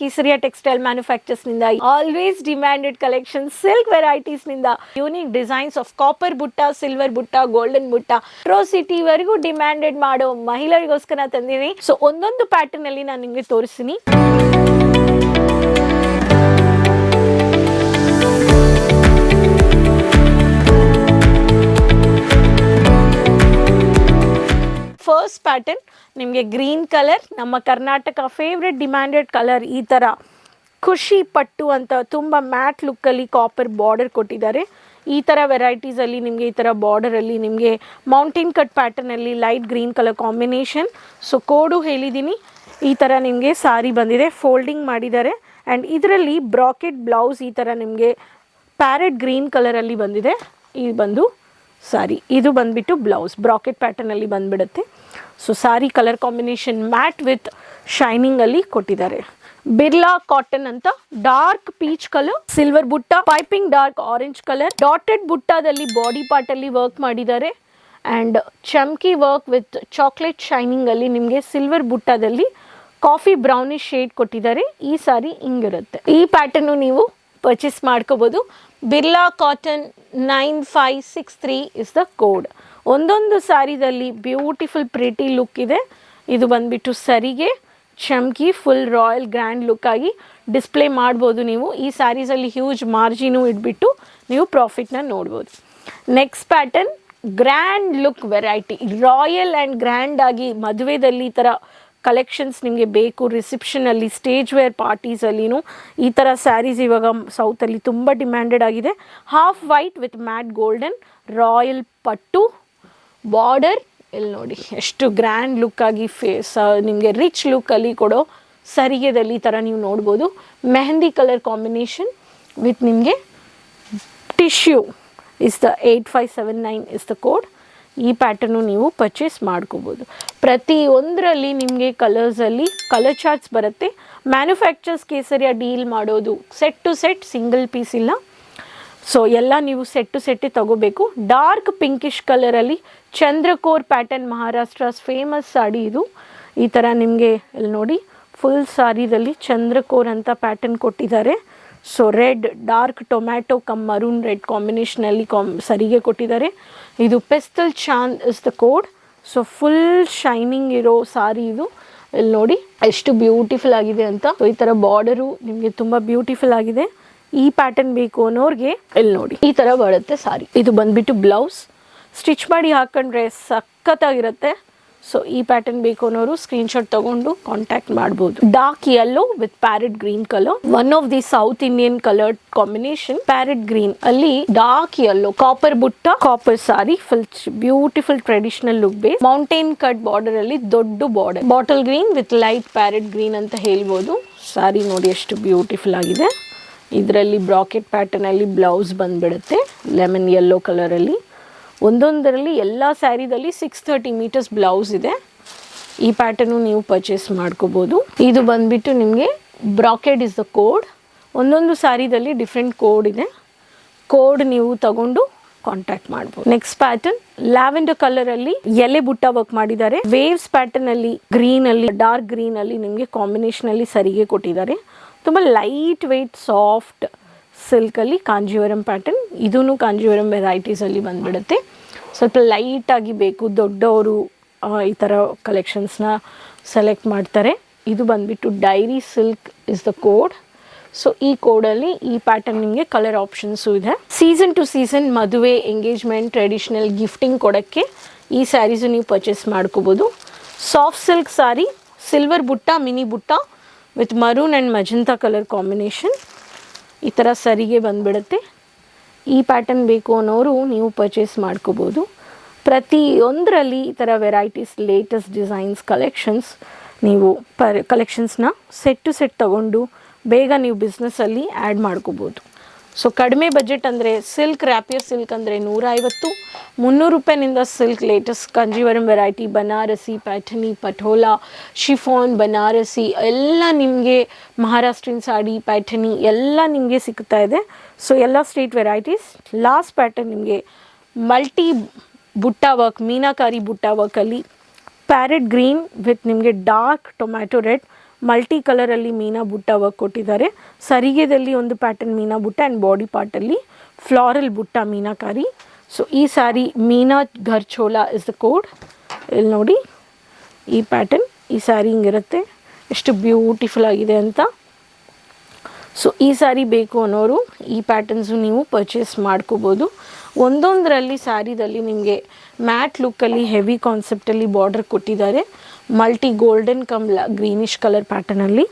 ಕಿಸರಿಯಾ textile ಮ್ಯಾನುಫ್ಯಾಕ್ಚರ್ಸ್ನಿಂದ always demanded collection silk ವೆರೈಟೀಸ್ನಿಂದ unique designs of copper ಬುಟ್ಟ ಸಿಲ್ವರ್ ಬುಟ್ಟ ಗೋಲ್ಡನ್ ಬುಟ್ಟ ಟ್ರೋಸಿಟಿ ವರೆಗೂ ಡಿಮ್ಯಾಂಡೆಡ್ ಮಾಡೋ ಮಹಿಳೆಯರಿಗೋಸ್ಕರ ತಂದಿನಿ ಸೊ ಒಂದೊಂದು ಪ್ಯಾಟರ್ನ್ ಅಲ್ಲಿ ನಾನು ನಿಮಗೆ ತೋರಿಸ್ತೀನಿ. ಫಸ್ಟ್ ಪ್ಯಾಟರ್ನ್ ನಿಮಗೆ ಗ್ರೀನ್ ಕಲರ್ ನಮ್ಮ ಕರ್ನಾಟಕ ಫೇವ್ರೆಟ್ ಡಿಮ್ಯಾಂಡೆಡ್ ಕಲರ್ ಈ ಥರ ಖುಷಿ ಪಟ್ಟು ಅಂತ ತುಂಬ ಮ್ಯಾಟ್ ಲುಕ್ಕಲ್ಲಿ ಕಾಪರ್ ಬಾರ್ಡರ್ ಕೊಟ್ಟಿದ್ದಾರೆ. ಈ ಥರ ವೆರೈಟೀಸಲ್ಲಿ ನಿಮಗೆ ಈ ಥರ ಬಾರ್ಡರಲ್ಲಿ ನಿಮಗೆ mountain cut ಪ್ಯಾಟರ್ನಲ್ಲಿ light green colour combination so code ಹೇಳಿದ್ದೀನಿ ಈ ಥರ ನಿಮಗೆ ಸಾರಿ ಬಂದಿದೆ ಫೋಲ್ಡಿಂಗ್ ಮಾಡಿದ್ದಾರೆ. ಆ್ಯಂಡ್ ಇದರಲ್ಲಿ ಬ್ರಾಕೆಟ್ ಬ್ಲೌಸ್ ಈ ಥರ ನಿಮಗೆ ಪ್ಯಾರೆಟ್ ಗ್ರೀನ್ ಕಲರಲ್ಲಿ ಬಂದಿದೆ. ಈ ಬಂದು ಸಾರಿ, ಇದು ಬಂದ್ಬಿಟ್ಟು ಬ್ಲೌಸ್, ಬ್ರಾಕೆಟ್ ಪ್ಯಾಟರ್ನಲ್ಲಿ ಬಂದುಬಿಡುತ್ತೆ. So sari colour combination matte with ಶೈನಿಂಗಲ್ಲಿ ಕೊಟ್ಟಿದ್ದಾರೆ. ಬಿರ್ಲಾ ಕಾಟನ್ ಅಂತ ಡಾರ್ಕ್ ಪೀಚ್ ಕಲರ್ ಸಿಲ್ವರ್ ಬುಟ್ಟ piping dark orange colour dotted ಬುಟ್ಟದಲ್ಲಿ body ಪಾರ್ಟಲ್ಲಿ ವರ್ಕ್ ಮಾಡಿದ್ದಾರೆ. ಆ್ಯಂಡ್ ಚಮ್ಕಿ ವರ್ಕ್ ವಿತ್ ಚಾಕ್ಲೇಟ್ ಶೈನಿಂಗಲ್ಲಿ ನಿಮಗೆ ಸಿಲ್ವರ್ ಬುಟ್ಟದಲ್ಲಿ ಕಾಫಿ ಬ್ರೌನಿಶ್ ಶೇಡ್ ಕೊಟ್ಟಿದ್ದಾರೆ. ಈ ಸಾರಿ ಹಿಂಗಿರುತ್ತೆ. ಈ ಪ್ಯಾಟರ್ನು ನೀವು ಪರ್ಚೇಸ್ ಮಾಡ್ಕೋಬೋದು. Birla cotton nine five six three is the code ಒಂದೊಂದು ಸಾರಿದಲ್ಲಿ ಬ್ಯೂಟಿಫುಲ್ ಪ್ರಿಟಿ ಲುಕ್ ಇದೆ. ಇದು ಬಂದುಬಿಟ್ಟು ಸರಿಗೆ, ಚಮ್ಕಿ ಫುಲ್ ರಾಯಲ್ ಗ್ರ್ಯಾಂಡ್ ಲುಕ್ ಆಗಿ ಡಿಸ್ಪ್ಲೇ ಮಾಡ್ಬೋದು ನೀವು. ಈ ಸ್ಯಾರೀಸಲ್ಲಿ ಹ್ಯೂಜ್ ಮಾರ್ಜಿನು ಇಟ್ಬಿಟ್ಟು ನೀವು ಪ್ರಾಫಿಟ್ನ ನೋಡ್ಬೋದು. Next pattern grand look variety royal and grand ಆಗಿ ಮದುವೆದಲ್ಲಿ ಈ ಥರ ಕಲೆಕ್ಷನ್ಸ್ ನಿಮಗೆ ಬೇಕು ರಿಸೆಪ್ಷನಲ್ಲಿ ಸ್ಟೇಜ್ ವೇರ್ ಪಾರ್ಟೀಸಲ್ಲಿನೂ ಈ ಥರ ಸ್ಯಾರೀಸ್ ಇವಾಗ ಸೌತಲ್ಲಿ ತುಂಬ ಡಿಮ್ಯಾಂಡೆಡ್ ಆಗಿದೆ. Half white with matte golden royal ಪಟ್ಟು ಬಾರ್ಡರ್ ಇಲ್ಲಿ ನೋಡಿ, ಎಷ್ಟು ಗ್ರ್ಯಾಂಡ್ ಲುಕ್ಕಾಗಿ ಫೇಸ್ ನಿಮಗೆ ರಿಚ್ ಲುಕ್ಕಲ್ಲಿ ಕೊಡೋ ಸರಿಗೆದಲ್ಲಿ ಈ ಥರ ನೀವು ನೋಡ್ಬೋದು. ಮೆಹಂದಿ ಕಲರ್ ಕಾಂಬಿನೇಷನ್ ವಿತ್ ನಿಮಗೆ tissue is the eight five seven nine is the code ಈ ಪ್ಯಾಟರ್ನು ನೀವು ಪರ್ಚೇಸ್ ಮಾಡ್ಕೋಬೋದು. ಪ್ರತಿಯೊಂದರಲ್ಲಿ ನಿಮಗೆ ಕಲರ್ಸಲ್ಲಿ ಕಲರ್ ಚಾರ್ಟ್ಸ್ ಬರುತ್ತೆ. ಮ್ಯಾನುಫ್ಯಾಕ್ಚರ್ಸ್ ಕೇಸರಿಯ ಡೀಲ್ ಮಾಡೋದು set to set single piece ಇಲ್ಲ. ಸೊ ಎಲ್ಲ ನೀವು ಸೆಟ್ ಟು ಸೆಟ್ಟೇ ತಗೋಬೇಕು. ಡಾರ್ಕ್ ಪಿಂಕಿಶ್ ಕಲರಲ್ಲಿ ಚಂದ್ರಕೋರ್ ಪ್ಯಾಟರ್ನ್ ಮಹಾರಾಷ್ಟ್ರಸ್ ಫೇಮಸ್ ಸಾಡಿ ಇದು. ಈ ಥರ ನಿಮಗೆ ಇಲ್ಲಿ ನೋಡಿ ಫುಲ್ ಸಾರಿದಲ್ಲಿ ಚಂದ್ರಕೋರ್ ಅಂತ ಪ್ಯಾಟರ್ನ್ ಕೊಟ್ಟಿದ್ದಾರೆ. So red dark tomato cum maroon red ಕಾಂಬಿನೇಷನಲ್ಲಿ ಕಾಮ್ ಸರಿಗೆ ಕೊಟ್ಟಿದ್ದಾರೆ. ಇದು ಪೆಸ್ತಲ್ ಚಾನ್ is the code so full shining ಇರೋ ಸಾರಿ ಇದು. ಇಲ್ಲಿ ನೋಡಿ, ಎಷ್ಟು ಬ್ಯೂಟಿಫುಲ್ ಆಗಿದೆ ಅಂತ. ಸೊ ಈ ಥರ ಬಾರ್ಡರು ನಿಮಗೆ ತುಂಬ ಬ್ಯೂಟಿಫುಲ್ ಆಗಿದೆ. ಈ ಪ್ಯಾಟರ್ನ್ ಬೇಕು ಅನ್ನೋರಿಗೆ ಇಲ್ಲಿ ನೋಡಿ, ಈ ಥರ ಬರುತ್ತೆ ಸಾರಿ. ಇದು ಬಂದ್ಬಿಟ್ಟು ಬ್ಲೌಸ್ ಸ್ಟಿಚ್ ಮಾಡಿ ಹಾಕೊಂಡ್ರೆ ಸಖತ್ತಾಗಿರುತ್ತೆ. ಸೊ ಈ ಪ್ಯಾಟರ್ನ್ ಬೇಕು ಅನ್ನೋರು ಸ್ಕ್ರೀನ್ ಶಾಟ್ ತಗೊಂಡು ಕಾಂಟ್ಯಾಕ್ಟ್ ಮಾಡಬಹುದು dark yellow with parrot green colour one of the South Indian colour combination parrot green ಅಲ್ಲಿ ಡಾರ್ಕ್ ಯೆಲ್ಲೋ ಕಾಪರ್ ಬುಟ್ಟ copper sari full beautiful traditional look base mountain cut border ಅಲ್ಲಿ ದೊಡ್ಡ border bottle green with light parrot green ಅಂತ ಹೇಳ್ಬೋದು. ಸಾರಿ ನೋಡಿ ಎಷ್ಟು beautiful ಆಗಿದೆ. ಇದರಲ್ಲಿ ಬ್ರಾಕೆಟ್ ಪ್ಯಾಟರ್ನ್ ಅಲ್ಲಿ ಬ್ಲೌಸ್ ಬಂದ್ಬಿಡುತ್ತೆ. ಲೆಮನ್ ಯೆಲ್ಲೋ ಕಲರಲ್ಲಿ ಒಂದೊಂದರಲ್ಲಿ ಎಲ್ಲ ಸ್ಯಾರಿದಲ್ಲಿ ಸಿಕ್ಸ್ ತರ್ಟಿ ಮೀಟರ್ಸ್ ಬ್ಲೌಸ್ ಇದೆ. ಈ ಪ್ಯಾಟರ್ನು ನೀವು ಪರ್ಚೇಸ್ ಮಾಡ್ಕೋಬೋದು. ಇದು ಬಂದ್ಬಿಟ್ಟು ನಿಮಗೆ ಬ್ರಾಕೆಡ್ ಇಸ್ ದ ಕೋಡ್ ಒಂದೊಂದು ಸ್ಯಾರಿದಲ್ಲಿ ಡಿಫ್ರೆಂಟ್ ಕೋಡ್ ಇದೆ. ಕೋಡ್ ನೀವು ತಗೊಂಡು ಕಾಂಟ್ಯಾಕ್ಟ್ ಮಾಡ್ಬೋದು. ನೆಕ್ಸ್ಟ್ ಪ್ಯಾಟರ್ನ್ ಲ್ಯಾವೆಂಡರ್ ಕಲರ್ ಅಲ್ಲಿ ಎಲೆ ಬುಟ್ಟ ವರ್ಕ್ ಮಾಡಿದ್ದಾರೆ. ವೇವ್ಸ್ ಪ್ಯಾಟರ್ನ್ ಅಲ್ಲಿ ಗ್ರೀನ್ ಅಲ್ಲಿ ಡಾರ್ಕ್ ಗ್ರೀನ್ ಅಲ್ಲಿ ನಿಮಗೆ ಕಾಂಬಿನೇಷನ್ ಅಲ್ಲಿ ಸರಿಗೆ ಕೊಟ್ಟಿದ್ದಾರೆ. ತುಂಬ ಲೈಟ್ ವೆಯ್ಟ್ ಸಾಫ್ಟ್ ಸಿಲ್ಕಲ್ಲಿ ಕಾಂಜೀವರಂ ಪ್ಯಾಟರ್ನ್ ಇದೂ ಕಾಂಜೀವರಂ ವೆರೈಟೀಸಲ್ಲಿ ಬಂದ್ಬಿಡುತ್ತೆ. ಸ್ವಲ್ಪ ಲೈಟಾಗಿ ಬೇಕು, ದೊಡ್ಡವರು ಈ ಥರ ಕಲೆಕ್ಷನ್ಸ್ನ ಸೆಲೆಕ್ಟ್ ಮಾಡ್ತಾರೆ. ಇದು ಬಂದ್ಬಿಟ್ಟು dairy silk is the code so ಈ ಕೋಡಲ್ಲಿ ಈ ಪ್ಯಾಟರ್ನ್ ನಿಮಗೆ ಕಲರ್ ಆಪ್ಷನ್ಸು ಇದೆ. ಸೀಸನ್ ಟು ಸೀಸನ್ ಮದುವೆ ಎಂಗೇಜ್ಮೆಂಟ್ ಟ್ರೆಡಿಷ್ನಲ್ ಗಿಫ್ಟಿಂಗ್ ಕೊಡೋಕ್ಕೆ ಈ ಸ್ಯಾರೀಸು ನೀವು ಪರ್ಚೇಸ್ ಮಾಡ್ಕೋಬೋದು. ಸಾಫ್ಟ್ ಸಿಲ್ಕ್ ಸಾರಿ ಸಿಲ್ವರ್ ಬುಟ್ಟ ಮಿನಿ ಬುಟ್ಟ with maroon and magenta colour combination ಈ ಥರ ಸರಿಗೆ ಬಂದುಬಿಡುತ್ತೆ. ಈ ಪ್ಯಾಟರ್ನ್ ಬೇಕು ಅನ್ನೋರು ನೀವು ಪರ್ಚೇಸ್ ಮಾಡ್ಕೋಬೋದು. ಪ್ರತಿಯೊಂದರಲ್ಲಿ ಈ ಥರ ವೆರೈಟೀಸ್ ಲೇಟೆಸ್ಟ್ ಡಿಸೈನ್ಸ್ ಕಲೆಕ್ಷನ್ಸ್ ನೀವು ಪರ್ ಕಲೆಕ್ಷನ್ಸ್ನ ಸೆಟ್ ಟು ಸೆಟ್ ತಗೊಂಡು ಬೇಗ ನೀವು ಬಿಸ್ನೆಸ್ಸಲ್ಲಿ ಆ್ಯಡ್ ಮಾಡ್ಕೋಬೋದು. ಸೊ ಕಡಿಮೆ ಬಜೆಟ್ ಅಂದರೆ ಸಿಲ್ಕ್ ರ್ಯಾಪಿಯರ್ ಸಿಲ್ಕ್ ಅಂದರೆ ನೂರ ಐವತ್ತು ಮುನ್ನೂರು ರೂಪಾಯಿನಿಂದ silk latest Kanjeevaram variety Banarasi Paithani Patola chiffon Banarasi ಎಲ್ಲ ನಿಮಗೆ ಮಹಾರಾಷ್ಟ್ರೀನ್ ಸಾಡಿ ಪ್ಯಾಠನಿ ಎಲ್ಲ ನಿಮಗೆ ಸಿಗ್ತಾ ಇದೆ. ಸೊ ಎಲ್ಲ ಸ್ಟೇಟ್ ವೆರೈಟೀಸ್ ಲಾಸ್ಟ್ ಪ್ಯಾಟರ್ನ್ ನಿಮಗೆ ಮಲ್ಟಿ ಬುಟ್ಟಾ ವರ್ಕ್ ಮೀನಾಕಾರಿ ಬುಟ್ಟಾ ವರ್ಕಲ್ಲಿ ಪ್ಯಾರೆಟ್ ಗ್ರೀನ್ ವಿತ್ ನಿಮಗೆ ಡಾರ್ಕ್ ಟೊಮ್ಯಾಟೊ ರೆಡ್ ಮಲ್ಟಿ ಕಲರಲ್ಲಿ ಮೀನಾ ಬುಟ್ಟ ವರ್ಕ್ ಕೊಟ್ಟಿದ್ದಾರೆ. ಸರಿಗೆದಲ್ಲಿ ಒಂದು ಪ್ಯಾಟರ್ನ್ ಮೀನಾ ಬುಟ್ಟ ಆ್ಯಂಡ್ ಬಾಡಿ ಪಾರ್ಟಲ್ಲಿ ಫ್ಲಾರಲ್ ಬುಟ್ಟ ಮೀನಾಕಾರಿ. ಸೊ ಈ sari Meena Ghar Chola is the code ಇಲ್ಲಿ ನೋಡಿ, ಈ ಪ್ಯಾಟರ್ನ್ ಈ ಸ್ಯಾರಿ ಹಿಂಗಿರುತ್ತೆ. ಎಷ್ಟು ಬ್ಯೂಟಿಫುಲ್ ಆಗಿದೆ ಅಂತ. ಸೊ ಈ ಸಾರಿ ಬೇಕು ಅನ್ನೋರು ಈ ಪ್ಯಾಟರ್ನ್ಸು ನೀವು ಪರ್ಚೇಸ್ ಮಾಡ್ಕೋಬೋದು. ಒಂದೊಂದರಲ್ಲಿ ಸ್ಯಾರಿದಲ್ಲಿ ನಿಮಗೆ ಮ್ಯಾಟ್ ಲುಕ್ಕಲ್ಲಿ ಹೆವಿ ಕಾನ್ಸೆಪ್ಟಲ್ಲಿ ಬಾರ್ಡರ್ ಕೊಟ್ಟಿದ್ದಾರೆ. Multi golden cum greenish colour ಪ್ಯಾಟರ್ನಲ್ಲಿ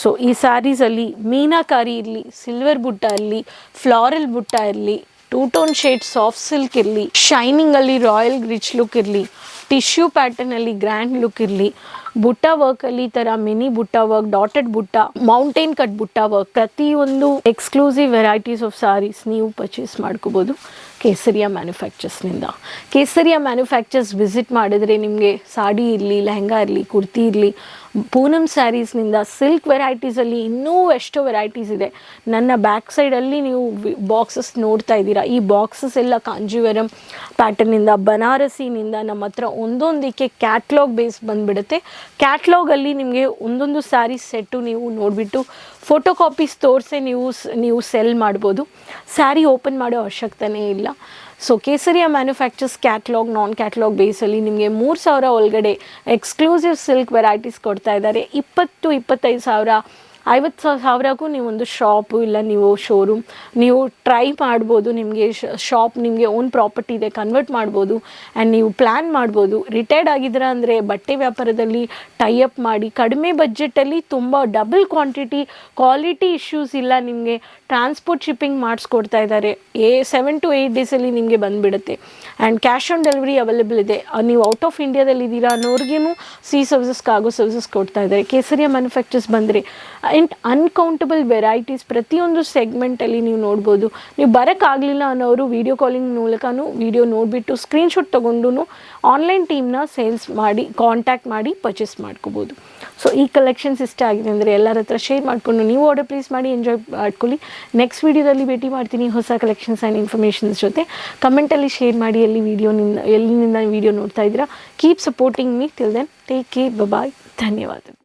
so ಈ ಸ್ಯಾರೀಸಲ್ಲಿ ಮೀನಾಕಾರಿ ಇರಲಿ ಸಿಲ್ವರ್ ಬುಟ್ಟ ಇರಲಿ ಫ್ಲಾರಲ್ ಬುಟ್ಟ ಇರಲಿ two tone shade soft silk ಇರಲಿ ಶೈನಿಂಗಲ್ಲಿ ರಾಯಲ್ ರಿಚ್ ಲುಕ್ ಇರಲಿ ಟಿಶ್ಯೂ ಪ್ಯಾಟರ್ನಲ್ಲಿ ಗ್ರ್ಯಾಂಡ್ ಲುಕ್ ಇರಲಿ ಬುಟ್ಟ ವರ್ಕಲ್ಲಿ ಈ ಥರ ಮಿನಿ ಬುಟ್ಟ ವರ್ಕ್ ಡಾಟೆಡ್ ಬುಟ್ಟ ಮೌಂಟೇನ್ ಕಟ್ ಬುಟ್ಟ ವರ್ಕ್ ಪ್ರತಿಯೊಂದು ಎಕ್ಸ್ಕ್ಲೂಸಿವ್ ವೆರೈಟೀಸ್ ಆಫ್ ಸಾರೀಸ್ ನೀವು ಪರ್ಚೇಸ್ ಮಾಡ್ಕೋಬೋದು ಕೇಸರಿಯ ಮ್ಯಾನುಫ್ಯಾಕ್ಚರ್ಸ್ನಿಂದ ಕೇಸರಿಯ ಮ್ಯಾನುಫ್ಯಾಕ್ಚರ್ಸ್ ವಿಸಿಟ್ ಮಾಡಿದ್ರೆ ನಿಮಗೆ ಸಾಡಿ ಇರಲಿ, ಲೆಹಂಗಾ ಇರಲಿ, ಕುರ್ತಿ ಇರಲಿ ಪೂನಮ್ ಸ್ಯಾರೀಸ್ನಿಂದ ಸಿಲ್ಕ್ ವೆರೈಟೀಸಲ್ಲಿ ಇನ್ನೂ ಎಷ್ಟೋ ವೆರೈಟೀಸ್ ಇದೆ. ನನ್ನ ಬ್ಯಾಕ್ ಸೈಡಲ್ಲಿ ನೀವು ಬಾಕ್ಸಸ್ ನೋಡ್ತಾ ಇದ್ದೀರಾ. ಈ ಬಾಕ್ಸಸ್ ಎಲ್ಲ ಕಾಂಜೀವರಂ ಪ್ಯಾಟರ್ನಿಂದ ಬನಾರಸಿನಿಂದ ನಮ್ಮ ಹತ್ರ ಒಂದೊಂದಕ್ಕೆ ಕ್ಯಾಟ್ಲಾಗ್ ಬೇಸ್ ಬಂದುಬಿಡುತ್ತೆ. ಕ್ಯಾಟ್ಲಾಗಲ್ಲಿ ನಿಮಗೆ ಒಂದೊಂದು ಸ್ಯಾರಿ ಸೆಟ್ಟು ನೀವು ನೋಡಿಬಿಟ್ಟು ಫೋಟೋ ಕಾಪೀಸ್ ತೋರಿಸೇ ನೀವು ನೀವು ಸೆಲ್ ಮಾಡ್ಬೋದು. ಸ್ಯಾರಿ ಓಪನ್ ಮಾಡೋ ಅವಶ್ಯಕತೆನೇ ಇಲ್ಲ. So Kesariya manufacturers catalogue non catalogue ಬೇಸಲ್ಲಿ ನಿಮಗೆ ಮೂರು ಸಾವಿರ ಒಳಗಡೆ ಎಕ್ಸ್ಕ್ಲೂಸಿವ್ ಸಿಲ್ಕ್ ವೆರೈಟೀಸ್ ಕೊಡ್ತಾ ಇದ್ದಾರೆ. ಇಪ್ಪತ್ತು, ಇಪ್ಪತ್ತೈದು ಸಾವಿರ ಐವತ್ತು ಸಾವಿರಕ್ಕೂ ನೀವೊಂದು ಶಾಪು ಇಲ್ಲ ನೀವು ಶೋರೂಮ್ ನೀವು ಟ್ರೈ ಮಾಡ್ಬೋದು, ನಿಮಗೆ ಶಾಪ್ ನಿಮಗೆ ಓನ್ ಪ್ರಾಪರ್ಟಿ ಇದೆ ಕನ್ವರ್ಟ್ ಮಾಡ್ಬೋದು ಆ್ಯಂಡ್ ನೀವು ಪ್ಲ್ಯಾನ್ ಮಾಡ್ಬೋದು. ರಿಟೈರ್ಡ್ ಆಗಿದ್ರೆ ಅಂದರೆ ಬಟ್ಟೆ ವ್ಯಾಪಾರದಲ್ಲಿ ಟೈ ಅಪ್ ಮಾಡಿ, ಕಡಿಮೆ ಬಜೆಟಲ್ಲಿ ತುಂಬ ಡಬಲ್ ಕ್ವಾಂಟಿಟಿ ಕ್ವಾಲಿಟಿ ಇಶ್ಯೂಸ್ ಇಲ್ಲ ನಿಮಗೆ ಟ್ರಾನ್ಸ್ಪೋರ್ಟ್ ಶಿಪ್ಪಿಂಗ್ ಮಾಡಿಸ್ಕೊಡ್ತಾ ಇದ್ದಾರೆ. ಏ ಸೆವೆನ್ ಟು ಏಯ್ಟ್ ಡೇಸಲ್ಲಿ ನಿಮಗೆ ಬಂದುಬಿಡುತ್ತೆ. And cash on delivery available ಇದೆ. ನೀವು ಔಟ್ ಆಫ್ ಇಂಡಿಯಾದಲ್ಲಿ ಇದ್ದೀರಾ ಅನ್ನೋರ್ಗೇನು ಸಿ ಸರ್ವಿಸಸ್ ಕಾಗೋ ಸರ್ವಿಸಸ್ ಕೊಡ್ತಾ ಇದ್ದಾರೆ. ಕೇಸರಿಯ ಮ್ಯಾನುಫ್ಯಾಕ್ಚರ್ಸ್ ಬಂದರೆ ಆ್ಯಂಡ್ ಅನ್ಕೌಂಟಬಲ್ ವೆರೈಟೀಸ್ ಪ್ರತಿಯೊಂದು ಸೆಗ್ಮೆಂಟಲ್ಲಿ ನೀವು ನೋಡ್ಬೋದು. ನೀವು ಬರೋಕ್ಕಾಗಲಿಲ್ಲ ಅನ್ನೋರು ವೀಡಿಯೋ ಕಾಲಿಂಗ್ ಮೂಲಕನೂ ವೀಡಿಯೋ ನೋಡಿಬಿಟ್ಟು ಸ್ಕ್ರೀನ್ಶಾಟ್ ತೊಗೊಂಡು ಆನ್ಲೈನ್ ಟೀಮ್ನ ಸೇಲ್ಸ್ ಮಾಡಿ ಕಾಂಟ್ಯಾಕ್ಟ್ ಮಾಡಿ ಪರ್ಚೇಸ್ ಮಾಡ್ಕೋಬೋದು. ಸೊ ಈ ಕಲೆಕ್ಷನ್ಸ್ ಇಷ್ಟ ಆಗಿದೆ ಅಂದರೆ ಎಲ್ಲರ ಹತ್ರ ಶೇರ್ ಮಾಡಿಕೊಂಡು ನೀವು ಆರ್ಡರ್ ಪ್ಲೇಸ್ ಮಾಡಿ ಎಂಜಾಯ್ ಮಾಡ್ಕೊಳ್ಳಿ. ನೆಕ್ಸ್ಟ್ ವೀಡಿಯೋದಲ್ಲಿ ಭೇಟಿ ಮಾಡ್ತೀನಿ ಹೊಸ ಕಲೆಕ್ಷನ್ಸ್ ಆ್ಯಂಡ್ ಇನ್ಫಾರ್ಮೇಷನ್ಸ್ ಜೊತೆ. ಕಮೆಂಟಲ್ಲಿ ಶೇರ್ ಮಾಡಿ ಎಲ್ಲಿ ವೀಡಿಯೋನಿಂದ ಎಲ್ಲಿನಿಂದ ವೀಡಿಯೋ ನೋಡ್ತಾ ಇದ್ದೀರಾ. Keep supporting me till then take care bye ಧನ್ಯವಾದ